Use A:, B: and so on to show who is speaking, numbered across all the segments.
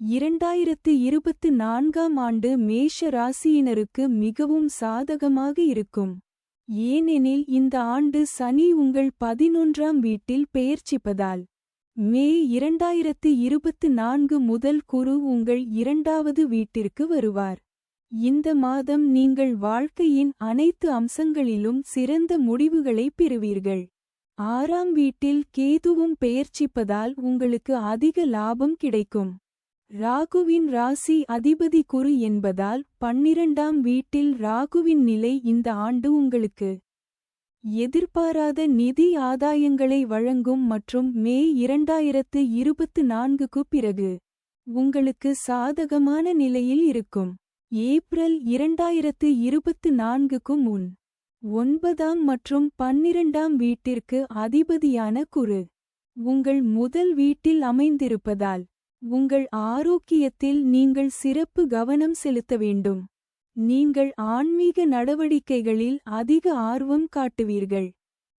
A: இரண்டாயிரத்து இருபத்து நான்காம் ஆண்டு மேஷ ராசியினருக்கு மிகவும் சாதகமாக இருக்கும். ஏனெனில் இந்த ஆண்டு சனி உங்கள் பதினொன்றாம் வீட்டில் பெயர்ச்சிப்பதால். மே இரண்டாயிரத்து இருபத்து நான்கு முதல் குரு உங்கள் இரண்டாவது வீட்டிற்கு வருவார். இந்த மாதம் நீங்கள் வாழ்க்கையின் அனைத்து அம்சங்களிலும் சிறந்த முடிவுகளைப் பெறுவீர்கள். ஆறாம் வீட்டில் கேதுவும் பெயர்ச்சிப்பதால் உங்களுக்கு அதிக லாபம் கிடைக்கும். ராகுவின் ராசி அதிபதி குரு என்பதால் பன்னிரண்டாம் வீட்டில் ராகுவின் நிலை இந்த ஆண்டு உங்களுக்கு எதிர்பாராத நிதி ஆதாயங்களை வழங்கும் மற்றும் மே இரண்டாயிரத்து இருபத்து நான்குக்கு பிறகு உங்களுக்கு சாதகமான நிலையில் இருக்கும். ஏப்ரல் இரண்டாயிரத்து இருபத்து நான்குக்கு முன் ஒன்பதாம் மற்றும் பன்னிரண்டாம் வீட்டிற்கு அதிபதியான குரு உங்கள் முதல் வீட்டில் அமைந்திருப்பதால் உங்கள் ஆரோக்கியத்தில் நீங்கள் சிறப்பு கவனம் செலுத்த வேண்டும். நீங்கள் ஆன்மீக நடவடிக்கைகளில் அதிக ஆர்வம் காட்டுவீர்கள்.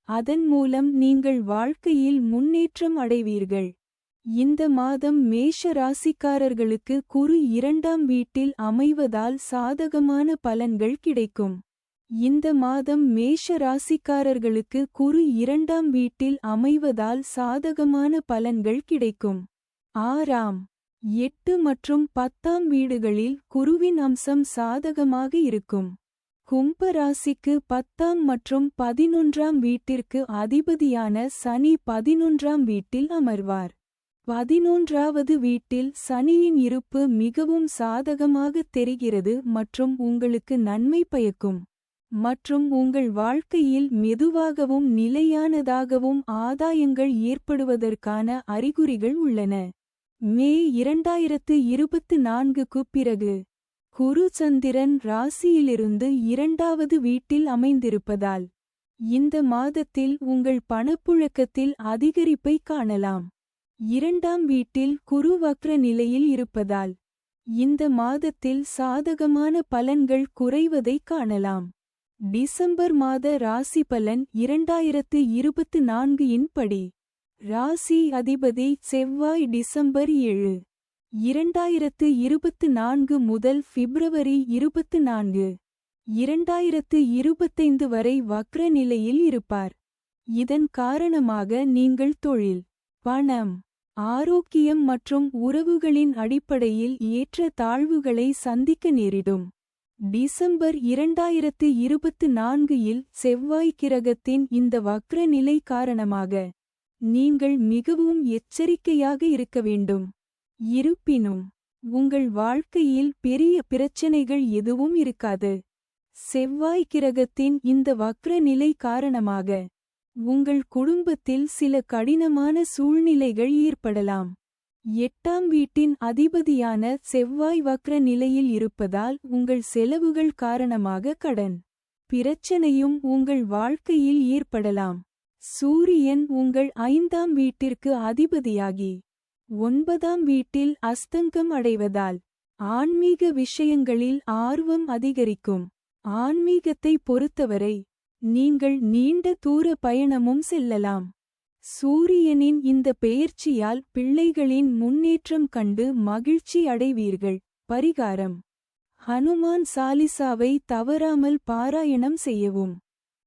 A: அதன் மூலம் நீங்கள் வாழ்க்கையில் முன்னேற்றம் அடைவீர்கள். இந்த மாதம் மேஷ ராசிக்காரர்களுக்கு குரு இரண்டாம் வீட்டில் அமைவதால் சாதகமான பலன்கள் கிடைக்கும். இந்த மாதம் மேஷ ராசிக்காரர்களுக்கு குரு இரண்டாம் வீட்டில் அமைவதால் சாதகமான பலன்கள் கிடைக்கும். ஆறாம் எட்டு மற்றும் பத்தாம் வீடுகளில் குருவின் அம்சம் சாதகமாக இருக்கும். கும்ப ராசிக்கு பத்தாம் மற்றும் பதினொன்றாம் வீட்டிற்கு அதிபதியான சனி பதினொன்றாம் வீட்டில் அமர்வார். பதினொன்றாவது வீட்டில் சனியின் இருப்பு மிகவும் சாதகமாகத் தெரிகிறது மற்றும் உங்களுக்கு நன்மை பயக்கும். மற்றும் உங்கள் வாழ்க்கையில் மெதுவாகவும் நிலையானதாகவும் ஆதாயங்கள் ஏற்படுவதற்கான அறிகுறிகள் உள்ளன. மே இரண்டாயிரத்து இருபத்து நான்குக்கு பிறகு குரு சந்திரன் ராசியிலிருந்து இரண்டாவது வீட்டில் அமைந்திருப்பதால் இந்த மாதத்தில் உங்கள் பணப்புழக்கத்தில் அதிகரிப்பை காணலாம். இரண்டாம் வீட்டில் குரு வக்ர நிலையில் இருப்பதால் இந்த மாதத்தில் சாதகமான பலன்கள் குறைவதை காணலாம். டிசம்பர் மாத ராசி பலன் இரண்டாயிரத்து இருபத்து நான்கு இன் படி. ராசி அதிபதி செவ்வாய் டிசம்பர் ஏழு இரண்டாயிரத்து இருபத்து நான்கு முதல் பிப்ரவரி இருபத்து நான்கு இரண்டாயிரத்து இருபத்தைந்து வரை வக்ர நிலையில் இருப்பார். இதன் காரணமாக நீங்கள் தொழில் பணம் ஆரோக்கியம் மற்றும் உறவுகளின் அடிப்படையில் ஏற்ற தாழ்வுகளை சந்திக்க நேரிடும். டிசம்பர் இரண்டாயிரத்து இருபத்து நான்கு இல் செவ்வாய் கிரகத்தின் இந்த வக்ர நிலை காரணமாக நீங்கள் மிகவும் எச்சரிக்கையாக இருக்க வேண்டும். இருப்பினும் உங்கள் வாழ்க்கையில் பெரிய பிரச்சனைகள் எதுவும் இருக்காது. செவ்வாய் கிரகத்தின் இந்த வக்ர நிலை காரணமாக உங்கள் குடும்பத்தில் சில கடினமான சூழ்நிலைகள் ஏற்படலாம். எட்டாம் வீட்டின் அதிபதியான செவ்வாய் வக்ர நிலையில் இருப்பதால் உங்கள் செலவுகள் காரணமாக கடன் பிரச்சனையும் உங்கள் வாழ்க்கையில் ஏற்படலாம். சூரியன் உங்கள் ஐந்தாம் வீட்டிற்கு அதிபதியாகி ஒன்பதாம் வீட்டில் அஸ்தங்கம் அடைவதால் ஆன்மீக விஷயங்களில் ஆர்வம் அதிகரிக்கும். ஆன்மீகத்தை பொறுத்தவரை நீங்கள் நீண்ட தூர பயணமும் செல்லலாம். சூரியனின் இந்த பெயர்ச்சியால் பிள்ளைகளின் முன்னேற்றம் கண்டு மகிழ்ச்சி அடைவீர்கள். பரிகாரம். ஹனுமான் சாலிசாவை தவறாமல் பாராயணம் செய்யவும்.